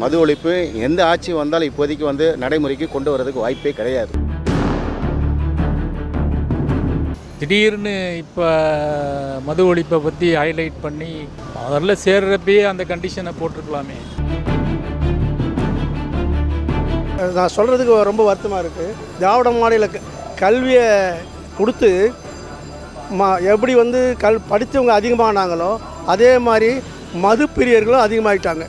மது ஒழிப்பு எந்த ஆட்சி வந்தாலும் இப்போதைக்கு வந்து நடைமுறைக்கு கொண்டு வரதுக்கு வாய்ப்பே கிடையாது. திடீர்னு இப்போ மது ஒழிப்பை பற்றி ஹைலைட் பண்ணி முதல்ல சேர்றப்பயே அந்த கண்டிஷனை போட்டிருக்கலாமே. நான் சொல்கிறதுக்கு ரொம்ப வருத்தமாக இருக்குது திராவிட மாநில கல்வியை கொடுத்து மா எப்படி வந்து கல் படித்தவங்க அதிகமானாங்களோ அதே மாதிரி மது பிரியர்களும் அதிகமாகிட்டாங்க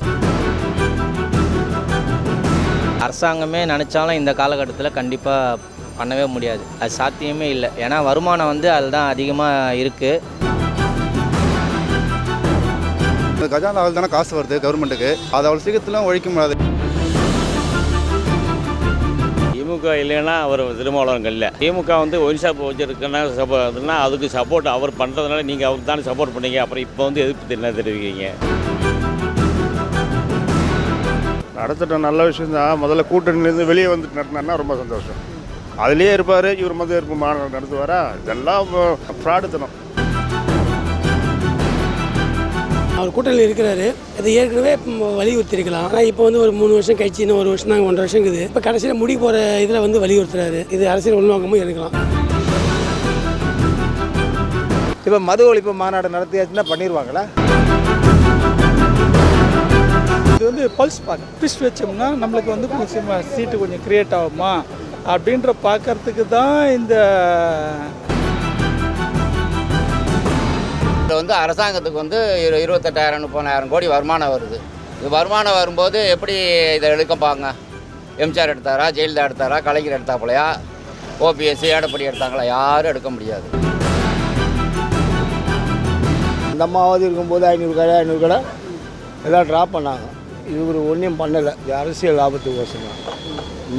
அரசாங்கமே நினச்சாலும் இந்த காலகட்டத்தில் கண்டிப்பாக பண்ணவே முடியாது. அது சாத்தியமே இல்லை. ஏன்னா வருமானம் வந்து அதில் தான் அதிகமாக இருக்குது இந்த கஜானாவில் தானே காசு வருது கவர்மெண்ட்டுக்கு. அதை அவ்வளோ சீக்கிரத்தில் ஒழிக்க முடியாது. திமுக இல்லைன்னா அவர் திருமாவளவன் இல்லை திமுக வந்து ஒயின் ஷாப் வச்சுருக்கேன்னா சப்போர்ட்னா அதுக்கு சப்போர்ட் அவர் பண்ணுறதுனால நீங்கள் அவருக்கு தானே சப்போர்ட் பண்ணீங்க. அப்புறம் இப்போ வந்து எதிர்ப்பு என்ன நடத்திட்ட நல்ல விஷயம் தான். முதல்ல கூட்டணியிலேருந்து வெளியே வந்துட்டு நடத்தினார்னா ரொம்ப சந்தோஷம். அதுலேயே இருப்பார் இவர் மது இருப்பு மாநாடு நடத்துவாரா? இதெல்லாம் ஃப்ராடுத்தனம். அவர் கூட்டணியில் இருக்கிறாரு. அது ஏற்கனவே வலியுறுத்திருக்கலாம் ஆனால் இப்போ வந்து ஒரு மூணு வருஷம் கழிச்சு இன்னும் ஒரு வருஷம் தான் ஒன்றரை வருஷம் இருக்குது. இப்போ கடைசியில் முடி போகிற இதில் வந்து வலியுறுத்துறாரு. இது அரசியல் உள்நோக்கமும் இருக்கலாம் இப்போ மது ஒழிப்பு மாநாடு நடத்தியாச்சுன்னா பண்ணிடுவாங்களா இது வந்து பல்ஸ் பார்க்க ட்விஸ்ட் வச்சோம்னா நம்மளுக்கு வந்து கொஞ்சம் சீட்டு கொஞ்சம் கிரியேட் ஆகுமா? அப்படின்ற பார்க்கறதுக்கு தான் இந்த இதில் வந்து அரசாங்கத்துக்கு வந்து இரு இருபத்தெட்டாயிரம் முப்பதாயிரம் கோடி வருமானம் வருது. இது வருமானம் வரும்போது எப்படி இதை எடுக்கப்பாங்க எம்ஜிஆர் எடுத்தாரா ஜெயலலிதா எடுத்தாரா கலைஞர் எடுத்தாப்புலையா ஓபிஎஸ்சி எடப்பாடி எடுத்தாங்களா? யாரும் எடுக்க முடியாது. அந்த அம்மாவது இருக்கும்போது ஐநூறு கடை ஐநூறு கடை எல்லாம் ட்ராப் பண்ணாங்க. இவர் ஒன்றும் பண்ணலை. இது அரசியல் லாபத்துக்கோசம் தான்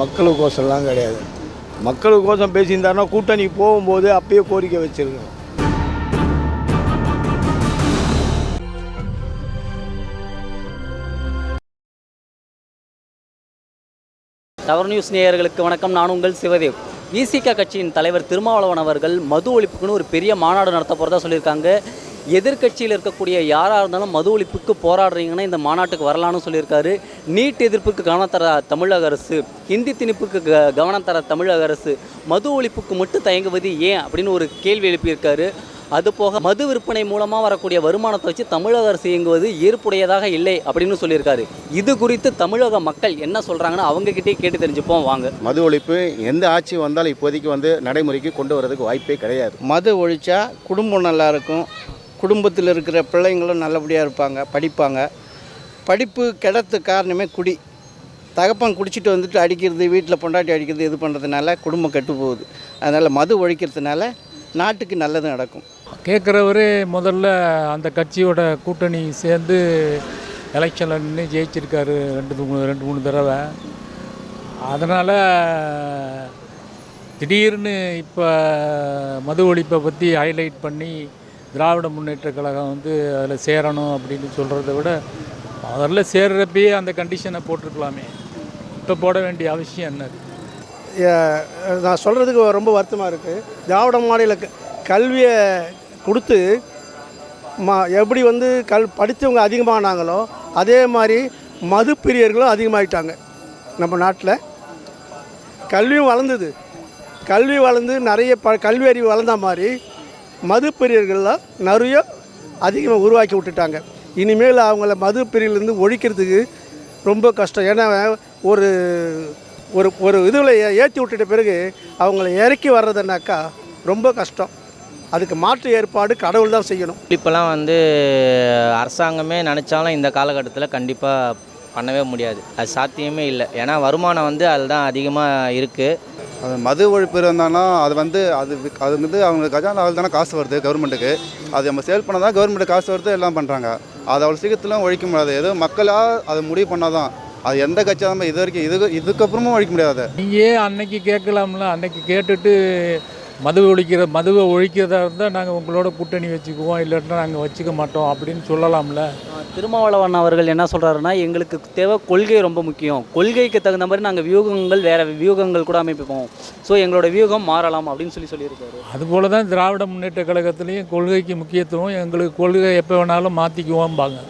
மக்களுக்கோசம்லாம் கிடையாது. மக்களுக்கோசம் பேசியிருந்தாருன்னா கூட்டணி போகும்போது அப்பயே கோரிக்கை வச்சிருக்கோம் டவர் நியூஸ் நேயர்களுக்கு வணக்கம். நான் உங்கள் சிவதேவ். விசிக கட்சியின் தலைவர் திருமாவளவன் அவர்கள் மது ஒழிப்புக்குன்னு ஒரு பெரிய மாநாடு நடத்த போகிறதா சொல்லியிருக்காங்க. எதிர்க்கட்சியில் இருக்கக்கூடிய யாராக இருந்தாலும் மது ஒழிப்புக்கு போராடுறீங்கன்னா இந்த மாநாட்டுக்கு வரலான்னு சொல்லியிருக்காரு. நீட் எதிர்ப்புக்கு கவனம் தர தமிழக அரசு ஹிந்தி திணிப்புக்கு க- கவனம் தர தமிழக அரசு மது ஒழிப்புக்கு மட்டும் தயங்குவது ஏன் அப்படின்னு ஒரு கேள்வி எழுப்பியிருக்காரு. அதுபோக மது விற்பனை மூலமாக வரக்கூடிய வருமானத்தை வச்சு தமிழக அரசு இயங்குவது ஏற்புடையதாக இல்லை அப்படின்னு சொல்லியிருக்காரு. இது குறித்து தமிழக மக்கள் என்ன சொல்கிறாங்கன்னு அவங்கக்கிட்டே கேட்டு தெரிஞ்சுப்போம் வாங்க. மது ஒழிப்பு எந்த ஆட்சி வந்தாலும் இப்போதைக்கு வந்து நடைமுறைக்கு கொண்டு வரதுக்கு வாய்ப்பே கிடையாது. மது ஒழிச்சா குடும்பம் நல்லா இருக்கும் குடும்பத்தில் இருக்கிற பிள்ளைங்களும் நல்லபடியாக இருப்பாங்க படிப்பாங்க. படிப்பு கிடத்து காரணமே குடி. தகப்பன் குடிச்சிட்டு வந்துட்டு அடிக்கிறது வீட்டில் பொண்டாட்டி அடிக்கிறது இது பண்ணுறதுனால குடும்பம் கெட்டு போகுது. அதனால் மது ஒழிக்கிறதுனால நாட்டுக்கு நல்லது நடக்கும். கேட்குறவரே முதல்ல அந்த கட்சியோட கூட்டணி சேர்ந்து எலெக்ஷனில் நின்று ஜெயிச்சிருக்காரு ரெண்டு மூணு ரெண்டு மூணு தடவை. அதனால் திடீர்னு இப்போ மது ஒழிப்பை பற்றி ஹைலைட் பண்ணி திராவிட முன்னேற்ற கழகம் வந்து அதில் சேரணும் அப்படின்னு சொல்கிறத விட முதல்ல சேர்றப்பயே அந்த கண்டிஷனை போட்டிருக்கலாமே. இப்போ போட வேண்டிய அவசியம் என்னது ஏ- நான் சொல்கிறதுக்கு ரொம்ப வருத்தமாக இருக்குது திராவிட மாநில கல்வியை கொடுத்து மா எப்படி வந்து கல் படித்தவங்க அதிகமானாங்களோ அதே மாதிரி மது பிரியர்களும் அதிகமாகிட்டாங்க நம்ம நாட்டில். கல்வியும் வளர்ந்தது. கல்வி வளர்ந்து நிறைய ப கல்வி அறிவு வளர்ந்த மாதிரி மது பிரியர்கள்லாம் நிறைய அதிகமாக உருவாக்கி விட்டுட்டாங்க. இனிமேல் அவங்கள மது பிரியிலேருந்து ஒழிக்கிறதுக்கு ரொம்ப கஷ்டம். ஏன்னா ஒரு ஒரு ஒரு இதில் ஏற்றி விட்டுட்ட பிறகு அவங்கள இறக்கி வர்றதுனாக்கா ரொம்ப கஷ்டம். அதுக்கு மாற்று ஏற்பாடு கடவுள் தான் செய்யணும். இப்போலாம் வந்து அரசாங்கமே நினச்சாலும் இந்த காலகட்டத்தில் கண்டிப்பாக பண்ணவே முடியாது. அது சாத்தியமே இல்லை. ஏன்னா வருமானம் வந்து அதில் தான் அதிகமாக இருக்குது அது மது ஒழிப்பு இருந்தாங்கன்னா அது வந்து அது அது வந்து அவங்க கஜானாவில் தானே காசு வருது கவர்மெண்ட்டுக்கு. அது நம்ம சேல் பண்ணால் தான் கவர்மெண்ட் காசு வருது எல்லாம் பண்ணுறாங்க அது அவ்வளோ சீக்கிரத்துலாம் ஒழிக்க முடியாது. ஏதோ மக்களாக அதை முடிவு பண்ணால் தான் அது எந்த கட்சியாக இது வரைக்கும் இதுக்கு இதுக்கப்புறமும் ஒழிக்க முடியாது ஏன் அன்னைக்கு கேட்கலாம்ல. அன்னைக்கு கேட்டுட்டு மது ஒழிக்கிற மதுவை ஒழிக்கிறதா இருந்தால் நாங்கள் உங்களோட கூட்டணி வச்சுக்குவோம் இல்லாட்டினா நாங்கள் வச்சுக்க மாட்டோம் அப்படின்னு சொல்லலாம்ல? திருமாவளவன் அவர்கள் என்ன சொல்கிறாருன்னா எங்களுக்கு தேவை கொள்கை ரொம்ப முக்கியம். கொள்கைக்கு தகுந்த மாதிரி நாங்கள் வியூகங்கள் வேறு வியூகங்கள் கூட அமைப்போம் ஸோ எங்களோட வியூகம் மாறலாம் அப்படின்னு சொல்லி சொல்லியிருக்காரு. அதுபோல தான் திராவிட முன்னேற்ற கழகத்துலேயும் கொள்கைக்கு முக்கியத்துவம் எங்களுக்கு கொள்கை எப்போ வேணாலும் மாற்றிக்குவோம்பாங்க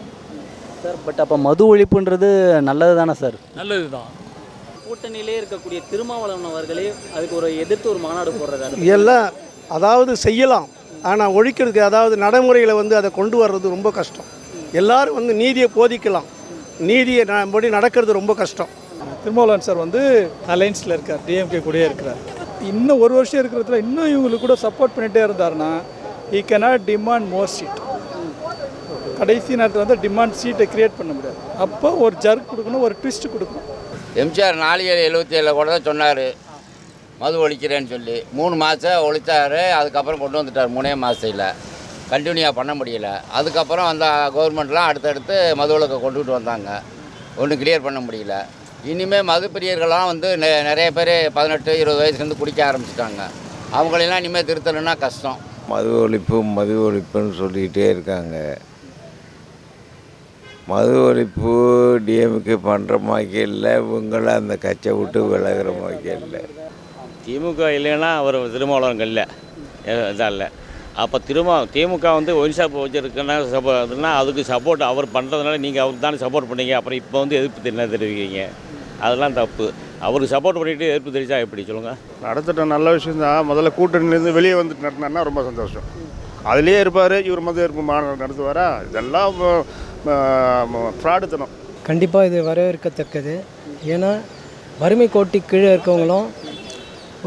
சார் பட் அப்போ மது ஒழிப்புன்றது நல்லது தானே சார்? நல்லது தான் கூட்டணியிலே இருக்கக்கூடிய திருமாவளவன் அவர்களே அதுக்கு ஒரு எதிர்த்து ஒரு மாநாடு போடுறாரு எல்லாம் அதாவது செய்யலாம். ஆனால் ஒழிக்கிறதுக்கு அதாவது நடைமுறையில் வந்து அதை கொண்டு வர்றது ரொம்ப கஷ்டம். எல்லாரும் வந்து நீதியை போதிக்கலாம். நீதியை படி நடக்கிறது ரொம்ப கஷ்டம். திருமாவளவன் சார் வந்து அலைன்ஸில் இருக்கார் டிஎம்கே கூடயே இருக்கிறார். இன்னும் ஒரு வருஷம் இருக்கிறதுல இன்னும் இவங்களுக்கு கூட சப்போர்ட் பண்ணிகிட்டே இருந்தாருன்னா he cannot demand more seat கடைசி நேரத்தில் வந்து டிமாண்ட் சீட்டை கிரியேட் பண்ண முடியாது. அப்போ ஒரு ஜர்க் கொடுக்கணும் ஒரு ட்விஸ்ட் கொடுக்கணும். எம்ஜிஆர் நாலு ஏழு எழுபத்தி ஏழில் கூட தான் சொன்னார் மது ஒழிக்கிறேன்னு சொல்லி. மூணு மாதம் ஒழித்தார் அதுக்கப்புறம் கொண்டு வந்துட்டார் மூணே மாதத்தில் கண்டினியூவாக பண்ண முடியல. அதுக்கப்புறம் அந்த கவர்மெண்ட்லாம் அடுத்தடுத்து மது ஒழுக்க கொண்டுகிட்டு வந்தாங்க. ஒன்றும் கிளியர் பண்ண முடியல. இனிமேல் மது பிரியர்கள்லாம் வந்து நெ- நிறைய பேர் பதினெட்டு இருபது வயசுலேருந்து குடிக்க ஆரம்பிச்சிட்டாங்க. அவங்களெல்லாம் இனிமேல் திருத்தணும்னா கஷ்டம். மது ஒழிப்பு மது ஒழிப்புன்னு சொல்லிக்கிட்டே இருக்காங்க. மது ஒழிப்பு டிஎம்கே பண்ணுற மாதிரி இல்லை இவங்கள அந்த கட்சியை விட்டு விலகிற மாதிரி இல்லை. திமுக இல்லைன்னா அவர் திருமாவளவன் இல்லை. இதாக இல்லை. அப்போ திரும்ப திமுக வந்து ஒயின் ஷாப் வச்சுருக்கனா சப்போர்ட்னா அதுக்கு சப்போர்ட் அவர் பண்ணுறதுனால நீங்கள் அவருக்கு தானே சப்போர்ட் பண்ணீங்க. அப்புறம் இப்போ வந்து எதிர்ப்பு என்ன தெரிவிக்கிறீங்க? அதெல்லாம் தப்பு. அவருக்கு சப்போர்ட் பண்ணிட்டு எதிர்ப்பு தெரிவிச்சா எப்படி? சொல்லுங்கள் நடத்திட்ட நல்ல விஷயம்தான் முதல்ல கூட்டணியிலேருந்து வெளியே வந்துட்டு நடத்தினாருன்னா ரொம்ப சந்தோஷம். அதுலேயே இருப்பார். இவர் மது எதிர்ப்பு மாநாடு நடத்துவாரா? இதெல்லாம் ஃப்ராடுத்தனம் கண்டிப்பாக இது வரவேற்கத்தக்கது. ஏன்னா வறுமை கோட்டி கீழே இருக்கவங்களும்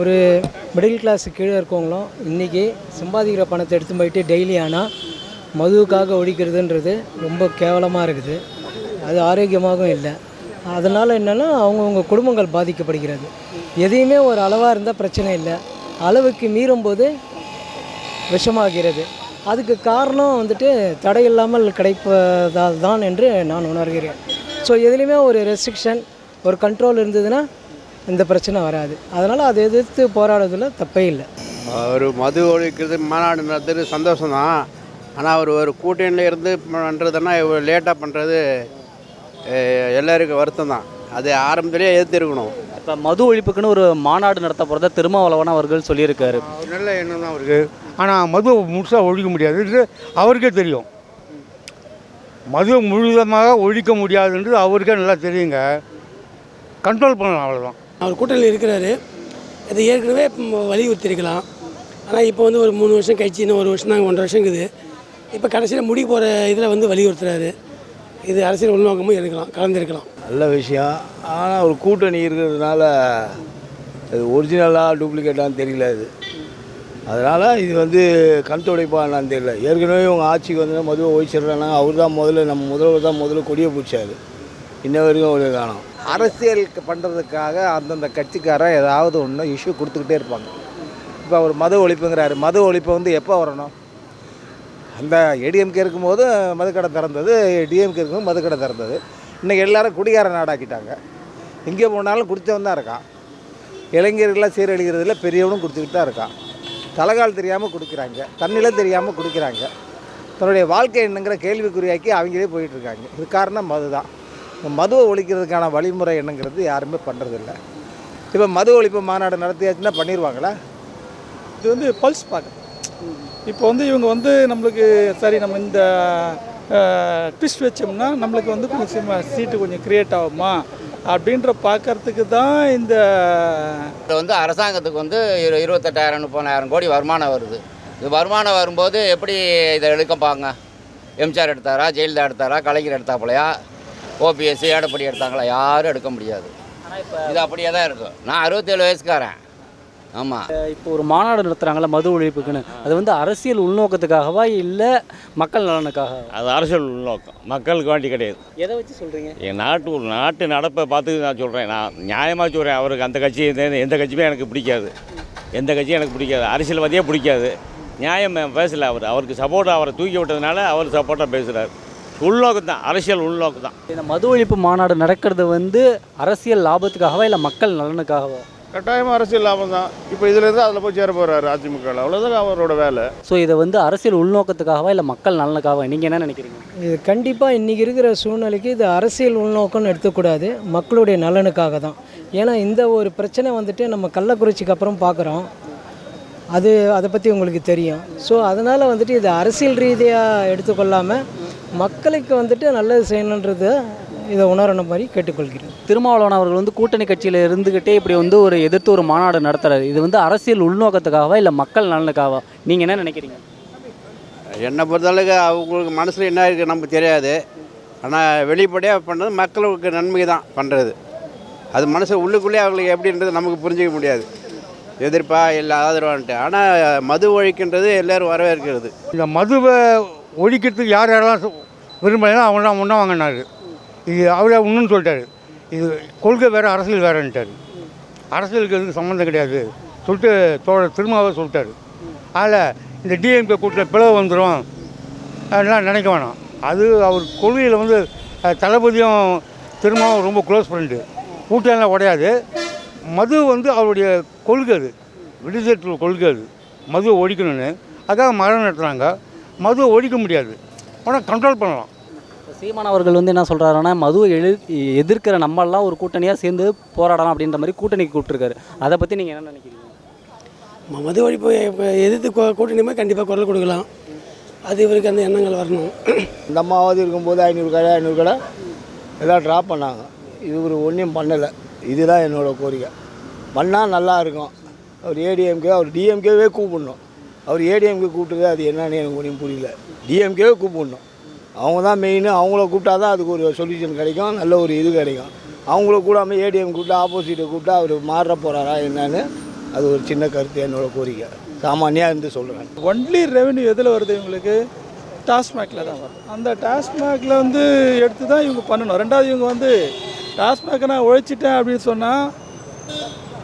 ஒரு மிடில் கிளாஸ் கீழே இருக்கவங்களும் இன்றைக்கி சம்பாதிக்கிற பணத்தை எடுத்து போயிட்டு டெய்லி ஆனால் மதுவுக்காக ஒழிக்கிறதுன்றது ரொம்ப கேவலமாக இருக்குது. அது ஆரோக்கியமாகவும் இல்லை. அதனால் என்னென்னா அவங்கவுங்க குடும்பங்கள் பாதிக்கப்படுகிறது. எதையுமே ஒரு அளவாக இருந்தால் பிரச்சனை இல்லை. அளவுக்கு மீறும்போது விஷமாகிறது. அதுக்கு காரணம் வந்துட்டு தடையில்லாமல் கிடைப்பதால் தான் என்று நான் உணர்கிறேன். ஸோ எதுலேயுமே ஒரு ரெஸ்ட்ரிக்ஷன் ஒரு கண்ட்ரோல் இருந்ததுன்னா இந்த பிரச்சனை வராது. அதனால் அதை எதிர்த்து போராடுறதுல தப்பே இல்லை. அவர் மது ஒழிக்கிறது மாநாடு நடத்துறது சந்தோஷம்தான். ஆனால் அவர் ஒரு கூட்டணியில் இருந்து பண்ணுறதுன்னா லேட்டாக பண்ணுறது எல்லாருக்கும் வருத்தம் தான் அது ஆரம்பத்திலே எதிர்த்திருக்கணும். இப்போ மது ஒழிப்புக்குன்னு ஒரு மாநாடு நடத்த போகிறதா திருமாவளவன் அவர்கள் சொல்லியிருக்காரு. நல்ல எண்ணம் தான் அவருக்கு. ஆனால் மது முழுசாக ஒழிக்க முடியாது. இது அவருக்கே தெரியும். மது முழுவதுமாக ஒழிக்க முடியாதுன்றது அவருக்கே நல்லா தெரியுங்க. கண்ட்ரோல் பண்ணலாம் அவ்வளோதான் அவர் கூட்டணியில் இருக்கிறாரு. இதை ஏற்கனவே வலியுறுத்தியிருக்கலாம். ஆனால் இப்போ வந்து ஒரு மூணு வருஷம் கழிச்சு இன்னும் ஒரு வருஷம் தாங்க ஒன்றரை வருஷம் இருக்குது. இப்போ கடைசியில் முடி போகிற இதில் வந்து வலியுறுத்துறாரு. இது அரசியல் உள்நோக்கமும் இருக்கலாம் கலந்துருக்கலாம். நல்ல விஷயம். ஆனால் ஒரு கூட்டணி இருக்கிறதுனால அது ஒரிஜினலாக டூப்ளிகேட்டான்னு தெரியல அது. அதனால் இது வந்து கண் துடைப்பான்னு தெரியல. ஏற்கனவே இவங்க ஆட்சிக்கு வந்து மதுவை ஒழிச்சிடுறாங்க அவர் தான் முதல்ல நம்ம முதல்வர் தான் முதல்ல கொடியை பிடிச்சாரு. இன்ன வரைக்கும் ஒரு காணும். அரசியலுக்கு பண்ணுறதுக்காக அந்தந்த கட்சிக்காரன் ஏதாவது ஒன்று இஷ்யூ கொடுத்துக்கிட்டே இருப்பாங்க. இப்போ அவர் மது ஒழிப்புங்கிறாரு. மது ஒழிப்பு வந்து எப்போ வரணும்? அந்த ஏடிஎம்கே இருக்கும்போது மதுக்கடை திறந்தது. டிஎம்கே இருக்கும்போது மதுக்கடை திறந்தது. இன்றைக்கி எல்லாரும் குடிகார நாடாக்கிட்டாங்க. எங்கே போனாலும் குடித்தவன் தான் இருக்கான். இளைஞர்கள்லாம் சீரழிகிறதுல பெரியவனும் கொடுத்துக்கிட்டு தான் இருக்கான். தலைகால் தெரியாமல் கொடுக்குறாங்க. தண்ணிலாம் தெரியாமல் கொடுக்குறாங்க. தன்னுடைய வாழ்க்கை என்னங்கிற கேள்விக்குறியாக்கி அவங்களே போயிட்டுருக்காங்க. இது காரணம் மது தான். மதுவை ஒழிக்கிறதுக்கான வழிமுறை என்னங்கிறது யாருமே பண்ணுறதில்ல இப்போ மது ஒழிப்பு மாநாடு நடத்தியாச்சுன்னா பண்ணிடுவாங்களா இது வந்து பல்ஸ் பார்க்க இப்போ வந்து இவங்க வந்து நம்மளுக்கு சரி நம்ம இந்த ட்விஸ்ட் வச்சோம்னா நம்மளுக்கு வந்து கொஞ்சம் சிம்ம சீட்டு கொஞ்சம் கிரியேட் ஆகுமா? அப்படின்ற பார்க்கறதுக்கு தான் இந்த இது வந்து அரசாங்கத்துக்கு வந்து இரு இருபத்தெட்டாயிரம் முப்பதாயிரம் கோடி வருமானம் வருது. இது வருமானம் வரும்போது எப்படி இதை எடுக்கப்பாங்க எம்ஜிஆர் எடுத்தாரா? ஜெயலலிதா எடுத்தாரா? கலைஞர் எடுத்தாப்புலையா? ஓபிஎஸ் எடப்பாடி எடுத்தாங்களா? யாரும் எடுக்க முடியாது. இது அப்படியே தான் இருக்கும். நான் அறுபத்தேழு வயசுக்காரன். ஆமாம் இப்போ ஒரு மாநாடு நடத்துகிறாங்களா மது ஒழிப்புக்குன்னு. அது வந்து அரசியல் உள்நோக்கத்துக்காகவா இல்லை மக்கள் நலனுக்காக அது அரசியல் உள்நோக்கம். மக்களுக்கு வேண்டி கிடையாது. எதை வச்சு சொல்கிறீங்க என் நாட்டு ஒரு நாட்டு நடப்பை பார்த்து நான் சொல்கிறேன் நான் நியாயமாக சொல்கிறேன் அவருக்கு அந்த கட்சி எந்த கட்சியுமே எனக்கு பிடிக்காது. எந்த கட்சியும் எனக்கு பிடிக்காது. அரசியல்வாதியே பிடிக்காது. நியாயம் பேசல அவர். அவருக்கு சப்போர்ட் அவரை தூக்கி விட்டதுனால அவர் சப்போர்ட்டாக பேசுகிறார் உள்நோக்கம் தான். அரசியல் உள்நோக்கம் தான். இந்த மது ஒழிப்பு மாநாடு நடக்கிறது வந்து அரசியல் லாபத்துக்காகவா இல்லை மக்கள் நலனுக்காகவா? கட்டாயமாக அரசியல் லாபம் தான் இப்போ இதுலேருந்து அதில் போய் சேர போகிறாரு அதிமுகவில் அவ்வளோதான் அவரோட வேலை. ஸோ இதை வந்து அரசியல் உள்நோக்கத்துக்காகவா இல்லை மக்கள் நலனுக்காகவா? நீங்கள் என்ன நினைக்கிறீங்க? இது கண்டிப்பாக இன்றைக்கி இருக்கிற சூழ்நிலைக்கு இது அரசியல் உள்நோக்கம்னு எடுத்துக்கூடாது. மக்களுடைய நலனுக்காக தான் ஏன்னா இந்த ஒரு பிரச்சனை வந்துட்டு நம்ம கள்ளக்குறிச்சிக்கு அப்புறம் பார்க்குறோம் அது அதை பற்றி உங்களுக்கு தெரியும். ஸோ அதனால் வந்துட்டு இது அரசியல் ரீதியாக எடுத்துக்கொள்ளாமல் மக்களுக்கு வந்துட்டு நல்லது செய்யணுன்றத இதை உணரணும் மாதிரி கேட்டுக்கொள்கிறேன். திருமாவளவன் அவர்கள் வந்து கூட்டணி கட்சியில் இருந்துக்கிட்டே இப்படி வந்து ஒரு எதிர்த்து ஒரு மாநாடு நடத்துறாரு. இது வந்து அரசியல் உள்நோக்கத்துக்காகவா இல்லை மக்கள் நலனுக்காகவா? நீங்கள் என்ன நினைக்கிறீங்க? என்னை பொறுத்தளவுக்கு அவங்களுக்கு மனசில் என்ன இருக்குது நமக்கு தெரியாது. ஆனால் வெளிப்படையாக பண்ணது மக்களுக்கு நன்மை தான் பண்ணுறது அது மனசு உள்ளுக்குள்ளேயே அவங்களுக்கு எப்படின்றது நமக்கு புரிஞ்சிக்க முடியாது. எதிர்ப்பா இல்லை ஆதரவான்ட்டு. ஆனால் மது ஒழிக்கின்றது எல்லோரும் வரவேற்கிறது. இந்த மதுவை ஒழிக்கிறதுக்கு யார் யாரெல்லாம் விரும்பலைன்னா அவங்களாம் ஒன்றா வாங்கினாரு இது அவரே இன்னும் சொல்லிட்டாரு. இது கொள்கை வேறு அரசியல் வேறன்ட்டார். அரசியலுக்கு எதுக்கு சம்மந்தம் கிடையாது. சொல்லிட்டு தோழர் திருமாவை சொல்லிட்டாரு. அதில் இந்த டிஎம்கே கூட்டத்தில் பிளவு வந்துடும் அதெல்லாம் நினைக்க வேணாம். அது அவர் கொள்கையில் வந்து தளபதியும் திருமாவும் ரொம்ப க்ளோஸ் ஃப்ரெண்டு கூட்டம்லாம் உடையாது. மது வந்து அவருடைய கொள்கை அது. விடுதலை கொள்கை அது. மதுவை ஒழிக்கணும்னு. அதுக்காக மரம் நடத்துகிறாங்க மதுவை ஒழிக்க முடியாது. ஆனால் கண்ட்ரோல் பண்ணலாம். சீமான் அவர்கள் வந்து என்ன சொல்கிறாருன்னா மதுவை எழு எதிர்க்கிற நம்மெல்லாம் ஒரு கூட்டணியாக சேர்ந்து போராடலாம் அப்படின்ற மாதிரி கூட்டணிக்கு கூப்பிட்டுருக்காரு. அதை பற்றி நீங்கள் என்ன நினைக்கிறீங்க? மது ஒழிப்பு இப்போ எதிர்த்து கூ- கூட்டணியுமே கண்டிப்பாக குரல் கொடுக்கலாம். அது இவருக்கு அந்த எண்ணங்கள் வரணும். இந்த அம்மாவது இருக்கும்போது ஐநூறு கடை ஐநூறு கடை எல்லாம் ட்ராப் பண்ணாங்க. இவர் ஒன்றும் பண்ணலை. இதுதான் என்னோட கோரிக்கை. பண்ணால் நல்லா இருக்கும். அவர் ஏடிஎம்கே அவர் டிஎம்கேவே கூப்பிடணும். அவர் ஏடிஎம்கே கூப்பிட்டது அது என்னன்னு எனக்கு ஒன்றும் புரியல. டிஎம்கேவே கூப்பிடணும். அவங்க தான் மெயின் அவங்கள கூப்பிட்டா தான் அதுக்கு ஒரு சொல்யூஷன் கிடைக்கும். நல்ல ஒரு இது கிடைக்கும். அவங்கள கூடாமல் ஏடிஎம் கூப்பிட்டா ஆப்போசிட்டை கூப்பிட்டா அவர் மாற போகிறாரா என்னன்னு அது ஒரு சின்ன கருத்து என்னோட கோரிக்கை. சாமானியாக இருந்து சொல்கிறேன் ஒன்லி ரெவென்யூ எதில் வருது இவங்களுக்கு? டாஸ்மாகில் தான் வரும் அந்த டாஸ்மாகில் வந்து எடுத்து தான் இவங்க பண்ணணும். ரெண்டாவது இவங்க வந்து டாஸ்மாகை நான் உழைச்சிட்டேன் அப்படின்னு சொன்னால்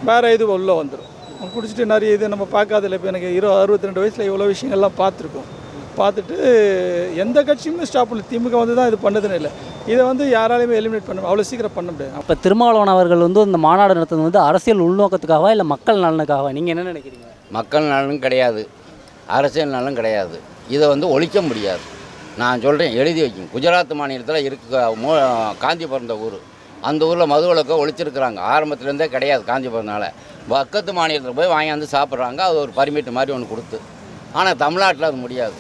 வேறு இது உள்ளே வந்துடும் குடிச்சிட்டு நிறைய இது நம்ம பார்க்காதில்ல இப்போ எனக்கு இருபது அறுபத்தி ரெண்டு வயசில் இவ்வளோ விஷயங்கள்லாம் பார்த்துருக்கோம். பார்த்துட்டு எந்த கட்சியுமே ஸ்டாப் பண்ணல. திமுக வந்து தான் இது பண்ணதுன்னு இல்லை. இதை வந்து யாராலையுமே எலிமினேட் பண்ண அவ்வளோ சீக்கிரம் பண்ண முடியாது. அப்போ திருமாவளவன் அவர்கள் வந்து இந்த மாநாடு நடத்துறது வந்து அரசியல் உள்நோக்கத்துக்காகவா இல்லை மக்கள் நலனுக்காகவா? நீங்கள் என்ன நினைக்கிறீங்க? மக்கள் நலனும் கிடையாது. அரசியல் நலனும் கிடையாது. இதை வந்து ஒழிக்க முடியாது. நான் சொல்கிறேன் எழுதி வைக்கும் குஜராத் மாநிலத்தில் இருக்க மோ காந்தி பிறந்த ஊர். அந்த ஊரில் மது விளக்கை ஒழிச்சிருக்கிறாங்க. ஆரம்பத்துலேருந்தே கிடையாது காந்தி பிறந்தனால பக்கத்து மாநிலத்தில் போய் வாங்கியாந்து சாப்பிட்றாங்க. அது ஒரு பர்மிட் மாதிரி ஒன்று கொடுத்து. ஆனால் தமிழ்நாட்டில் அது முடியாது.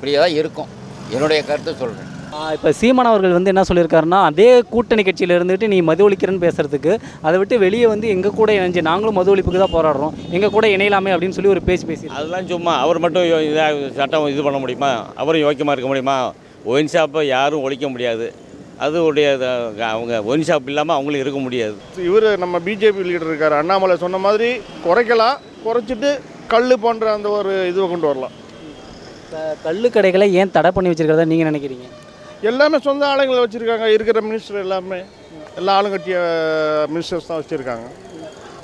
இப்படியே தான் இருக்கும். என்னுடைய கருத்தை சொல்கிறேன் இப்போ சீமான் அவர்கள் வந்து என்ன சொல்லியிருக்காருன்னா அதே கூட்டணி கட்சியில் இருந்துட்டு நீ மது ஒழிக்கிறேன்னு பேசுறதுக்கு அதை விட்டு வெளியே வந்து எங்கள் கூட இணைஞ்சு நாங்களும் மது ஒழிப்புக்கு தான் போராடுறோம். எங்கள் கூட இணையலாமே அப்படின்னு சொல்லி ஒரு பேச்சு பேசி அதெல்லாம் சும்மா அவர் மட்டும் இதாக சட்டம் இது பண்ண முடியுமா? அவரும் யோக்கியமாக இருக்க முடியுமா? ஒயின் ஷாப்பை யாரும் ஒழிக்க முடியாது. அது உடைய அவங்க ஒயின் ஷாப் இல்லாமல் அவங்களும் இருக்க முடியாது. இவர் நம்ம பிஜேபி லீடர் இருக்கார். அண்ணாமலை சொன்ன மாதிரி குறைக்கலாம் குறைச்சிட்டு கல் போன்ற அந்த ஒரு இதுவை கொண்டு வரலாம். கள்ளு கடைகளை ஏன் தடை பண்ணி வச்சிருக்கிறதா நீங்கள் நினைக்கிறீங்க? எல்லாமே சொந்த ஆளுங்களை வச்சுருக்காங்க. இருக்கிற மினிஸ்டர் எல்லாமே. எல்லா ஆளுங்கட்டிய மினிஸ்டர்ஸ் தான் வச்சுருக்காங்க.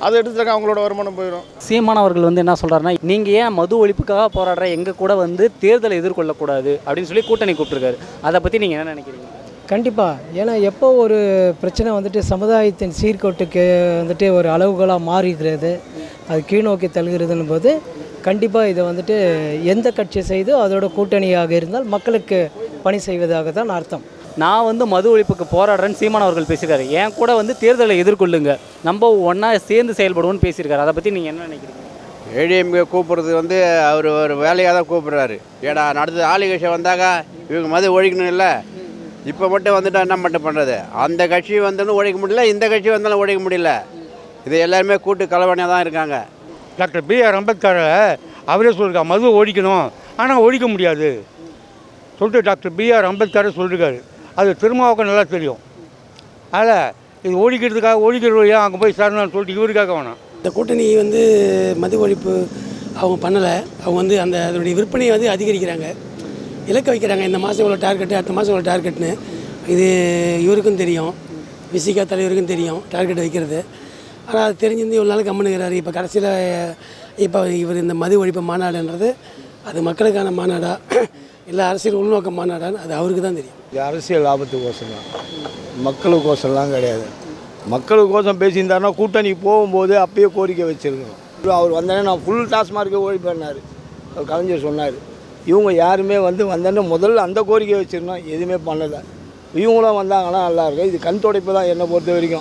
அதை எடுத்துட்டாங்க அவங்களோட வருமானம் போயிடும். சீமான் அவர்கள் வந்து என்ன சொல்றாருன்னா நீங்கள் ஏன் மது ஒழிப்புக்காக போராடுற? எங்கள் கூட வந்து தேர்தலை எதிர்கொள்ளக்கூடாது. அப்படின்னு சொல்லி கூட்டணி கூப்பிட்டுருக்காரு. அதை பற்றி நீங்கள் என்ன நினைக்கிறீங்க? கண்டிப்பாக ஏன்னா எப்போ ஒரு பிரச்சனை வந்துட்டு சமுதாயத்தின் சீர்கோட்டுக்கு வந்துட்டு ஒரு அளவுகோலாக மாறிடுறது அது கீழ்நோக்கி தள்ளுகிறதுன்னு போது கண்டிப்பாக இதை வந்துட்டு எந்த கட்சி செய்தோ அதோட கூட்டணியாக இருந்தால் மக்களுக்கு பணி செய்வதாக தான் அர்த்தம். நான் வந்து மது ஒழிப்புக்கு போராடுறேன்னு சீமான் அவர்கள் பேசியிருக்காரு. என் கூட வந்து தேர்தலை எதிர்கொள்ளுங்க. நம்ம ஒன்றா சேர்ந்து செயல்படுவோம்னு பேசியிருக்காரு. அதை பற்றி நீங்கள் என்ன நினைக்கிறீங்க? ஏடிஎம்கே கூப்பிட்றது வந்து அவர் ஒரு வேலையாக தான் கூப்பிட்றாரு. ஏடா அடுத்தது ஆளுகட்சி வந்தாங்க இவங்க மது ஒழிக்கணும் இல்லை. இப்போ மட்டும் வந்துட்டா என்ன மட்டும் பண்ணுறது அந்த கட்சி வந்தாலும் ஒழிக்க முடியல இந்த கட்சி வந்தாலும் ஒழிக்க முடியல. இது எல்லாருமே கூட்டு கலவணையாக தான் இருக்காங்க. டாக்டர் பி ஆர் அம்பேத்கரை அவரே சொல்லியிருக்கா மதுவை ஒழிக்கணும். ஆனால் ஒழிக்க முடியாது. சொல்லிட்டு டாக்டர் பி ஆர் அம்பேத்கரை சொல்லியிருக்காரு அது திருமாவுக்கு நல்லா தெரியும். அதில் இது ஒழிக்கிறதுக்காக ஒழிக்கிற வழியாக அங்கே போய் சேரணும்னு சொல்லிட்டு இவருக்காக வேணாம். இந்த கூட்டணி வந்து மது ஒழிப்பு அவங்க பண்ணலை. அவங்க வந்து அந்த அதனுடைய விற்பனையை வந்து அதிகரிக்கிறாங்க. இலக்க வைக்கிறாங்க. இந்த மாதம் இவ்வளோ டார்கெட்டு அடுத்த மாதம் இவ்வளோ டார்கெட்னு இது இவருக்கும் தெரியும். விசிகா தலைவருக்கும் தெரியும். டார்கெட் வைக்கிறது. ஆனால் அது தெரிஞ்சிருந்து இவ்வளோ நாள் கம்முனுக்கிறாரு இப்போ கடைசியில் இப்போ இவர் இந்த மது ஒழிப்பு மாநாடுன்றது அது மக்களுக்கான மாநாடா? இல்லை அரசியல் உள்நோக்க மாநாடான்னு? அது அவருக்கு தான் தெரியும். இது அரசியல் லாபத்துக்கோசம் தான் மக்களுக்கோசம்லாம் கிடையாது. மக்களுக்கோசம் பேசியிருந்தாருன்னா கூட்டணி போகும்போது அப்பயே கோரிக்கை வச்சுருக்கணும். அவர் வந்தோடனே நான் ஃபுல் டாஸ்மார்க்கை ஓடிப்பேன்னாரு அவர் கலைஞர் சொன்னார் இவங்க யாருமே வந்து வந்தோடனே முதல்ல அந்த கோரிக்கை வச்சிருந்தோம் எதுவுமே பண்ணலை. இவங்களும் வந்தாங்கன்னா நல்லாயிருக்கும் இது கண் துடைப்பு தான் என்னை பொறுத்த வரைக்கும்.